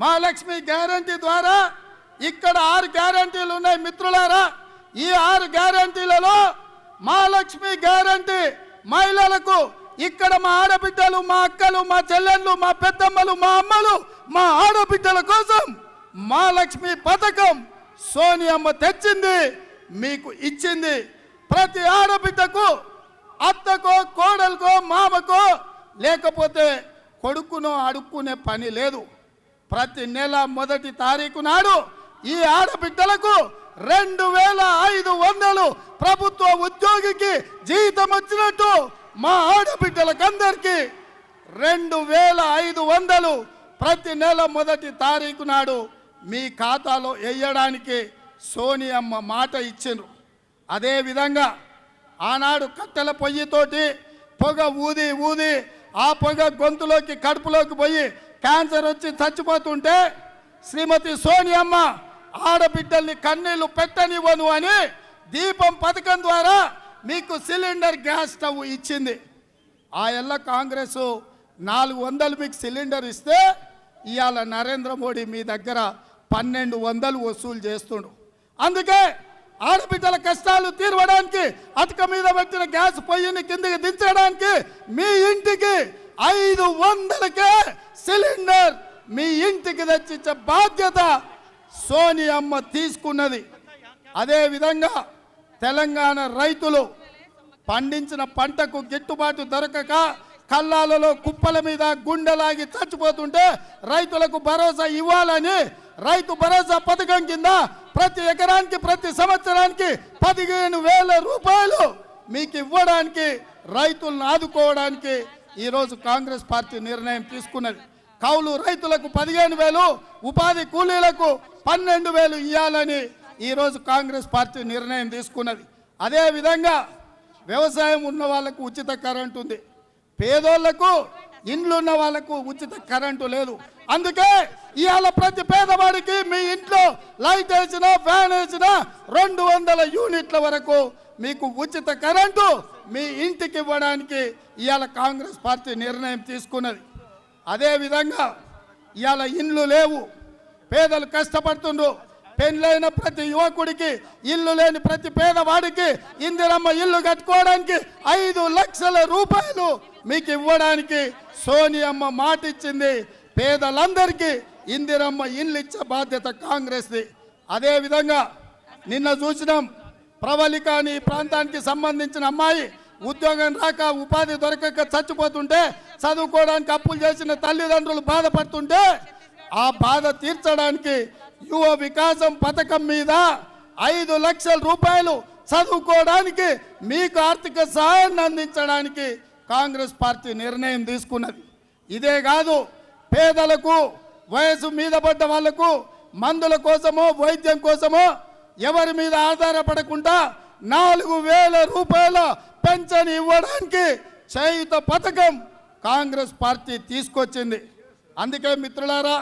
Mahalakshmi guarantee ద్వారా ఇక్కడ ఆరు గ్యారంటీలు ఉన్నాయి మిత్రులారా. ఈ ఆరు గ్యారంటీలలో మహాలక్ష్మి గ్యారంటీ మహిళలకు ఇక్కడ మా ఆడబిడ్డలు మా అక్కలు మా చెల్లెళ్ళు మా పెద్దమ్మలు మా అమ్మలు మా ఆడబిడ్డల కోసం మహాలక్ష్మి పథకం సోనియమ్మ తెచ్చింది మీకు ఇచ్చింది. ప్రతి ఆడబిడ్డకు అత్తకో కోడలకో మామకో లేకపోతే కొడుకునో అడుక్కునే పని లేదు. ప్రతి నెల మొదటి తారీఖు నాడు ఈ ఆడబిడ్డలకు రెండు వేల ఐదు వందలు ప్రభుత్వ ఉద్యోగికి జీతం వచ్చినట్టు మా ఆడబిడ్డలకందరికీ రెండు వేల ఐదు వందలు ప్రతి నెల మొదటి తారీఖు నాడు మీ ఖాతాలో వేయడానికి సోనియమ్మ మాట ఇచ్చిండ్రు. అదే విధంగా ఆనాడు కట్టెల పొయ్యితోటి పొగ ఊది ఊది ఆ పొగ గొంతులోకి కడుపులోకి పోయి క్యాన్సర్ వచ్చి చచ్చిపోతుంటే శ్రీమతి సోనియమ్మ ఆడబిడ్డల్ని కన్నీళ్ళు పెట్టనివ్వను అని దీపం పథకం ద్వారా మీకు సిలిండర్ గ్యాస్ స్టవ్ ఇచ్చింది. ఆ ఎల్ల కాంగ్రెస్ నాలుగు వందలు మీకు సిలిండర్ ఇస్తే ఇవాళ నరేంద్ర మోడీ మీ దగ్గర పన్నెండు వందలు వసూలు చేస్తుండు. అందుకే ఆడబిడ్డల కష్టాలు తీరవడానికి అతక మీద పెట్టిన గ్యాస్ పొయ్యిని కిందకి దించడానికి మీ ఇంటికి ఐదు వందలకే సిలిండర్ మీ ఇంటికి తెచ్చిచ్చే బాధ్యత సోనియమ్మ తీసుకున్నది. అదే విధంగా తెలంగాణ రైతులు పండించిన పంటకు గిట్టుబాటు దొరకక కళ్ళాలలో కుప్పల మీద గుండెలాగి చచ్చిపోతుంటే రైతులకు భరోసా ఇవ్వాలని రైతు భరోసా పథకం కింద ప్రతి ఎకరానికి ప్రతి సంవత్సరానికి పదిహేను వేల రూపాయలు మీకు ఇవ్వడానికి రైతులను ఆదుకోవడానికి ఈరోజు కాంగ్రెస్ పార్టీ నిర్ణయం తీసుకున్నది. కౌలు రైతులకు పదిహేను వేలు ఉపాధి కూలీలకు పన్నెండు వేలు ఇవ్వాలని ఈరోజు కాంగ్రెస్ పార్టీ నిర్ణయం తీసుకున్నది. అదేవిధంగా వ్యవసాయం ఉన్న వాళ్ళకు ఉచిత కరెంటు ఉంది. పేదోళ్ళకు ఇండ్లున్న వాళ్ళకు వాళ్ళకు ఉచిత కరెంటు లేదు. అందుకే ఇవాళ ప్రతి పేదవాడికి మీ ఇంట్లో లైట్ వేసినా ఫ్యాన్ వేసినా రెండు వందల యూనిట్ల వరకు మీకు ఉచిత కరెంటు మీ ఇంటికి ఇవ్వడానికి ఇవాళ కాంగ్రెస్ పార్టీ నిర్ణయం తీసుకున్నది. అదేవిధంగా ఇవాళ ఇండ్లు లేవు. పేదలు కష్టపడుతుండ్రు. పెళ్ళైన ప్రతి యువకుడికి ఇల్లు లేని ప్రతి పేదవాడికి ఇందిరమ్మ ఇల్లు కట్టుకోవడానికి ఐదు లక్షల రూపాయలు మీకు ఇవ్వడానికి సోనియమ్మ మాట ఇచ్చింది పేదలందరికీ ఇందిరమ్మ ఇల్లు ఇచ్చే బాధ్యత కాంగ్రెస్ది. అదే విధంగా నిన్న చూసినాం ప్రవళిక అని ప్రాంతానికి సంబంధించిన అమ్మాయి ఉద్యోగం రాక ఉపాధి దొరకక చచ్చిపోతుంటే చదువుకోవడానికి అప్పులు చేసిన తల్లిదండ్రులు బాధపడుతుంటే ఆ బాధ తీర్చడానికి యువ వికాసం పథకం మీద ఐదు లక్షల రూపాయలు చదువుకోవడానికి మీకు ఆర్థిక సహాయాన్ని అందించడానికి కాంగ్రెస్ పార్టీ నిర్ణయం తీసుకున్నది. ఇదే కాదు పేదలకు వయసు మీద పడ్డ వాళ్ళకు మందుల కోసమో వైద్యం కోసమో ఎవరి మీద ఆధారపడకుండా నాలుగు వేల రూపాయల పెన్షన్ ఇవ్వడానికి చేయుత పథకం కాంగ్రెస్ పార్టీ తీసుకొచ్చింది. అందుకే మిత్రులారా